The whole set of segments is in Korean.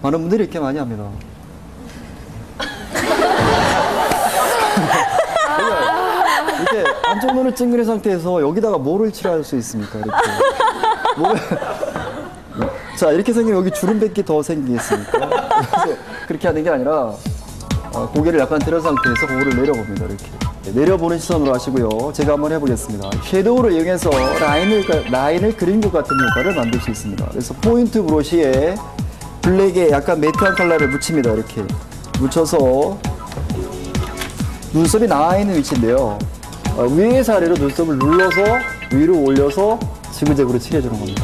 많은 분들이 이렇게 많이 합니다. 이렇게 안쪽 눈을 찡그린 상태에서 여기다가 뭐를 칠할 수 있습니까? 이렇게. 뭐를- 자, 이렇게 생기면 여기 주름밖에 더 생기겠습니까? 그렇게 하는 게 아니라 어, 고개를 약간 들은 상태에서 고개를 내려봅니다. 이렇게. 네, 내려보는 시선으로 하시고요. 제가 한번 해보겠습니다. 섀도우를 이용해서 라인을, 가- 라인을 그린 것 같은 효과를 만들 수 있습니다. 그래서 포인트 브러쉬에 블랙에 약간 매트한 컬러를 묻힙니다. 이렇게. 묻혀서 눈썹이 나와 있는 위치인데요. 어, 위에서 아래로 눈썹을 눌러서 위로 올려서 지그재그로 칠해주는 겁니다.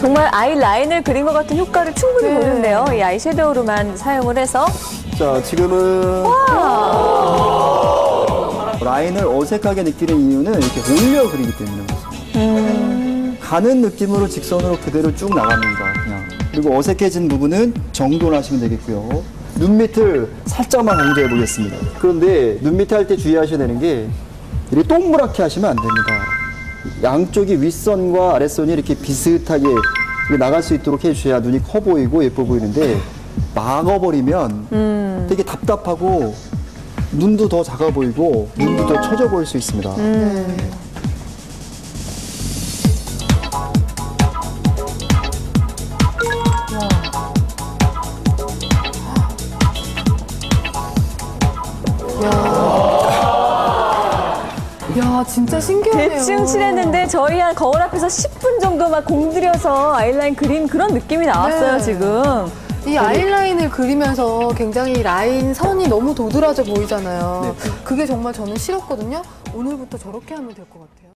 정말 아이 라인을 그린 것 같은 효과를 충분히 네. 보는데요. 이 아이섀도우로만 사용을 해서 자, 지금은 라인을 어색하게 느끼는 이유는 이렇게 올려 그리기 때문에 그렇습니다. 가는 느낌으로 직선으로 그대로 쭉 나갑니다. 그냥. 그리고 어색해진 부분은 정돈하시면 되겠고요. 눈 밑을 살짝만 강조해 보겠습니다. 그런데 눈 밑에 할 때 주의하셔야 되는 게 이렇게 동그랗게 하시면 안 됩니다. 양쪽이 윗선과 아랫선이 이렇게 비슷하게 이렇게 나갈 수 있도록 해주셔야 눈이 커 보이고 예뻐 보이는데 막아버리면 되게 답답하고 눈도 더 작아 보이고 눈도 더 처져 보일 수 있습니다. 야, 진짜 신기하네요. 대충 칠했는데 저희 한 거울 앞에서 10분 정도만 공들여서 아이라인 그린 그런 느낌이 나왔어요, 네. 지금. 이 아이라인을 그리면서 굉장히 라인 선이 너무 도드라져 보이잖아요. 네. 그게 정말 저는 싫었거든요. 오늘부터 저렇게 하면 될 것 같아요.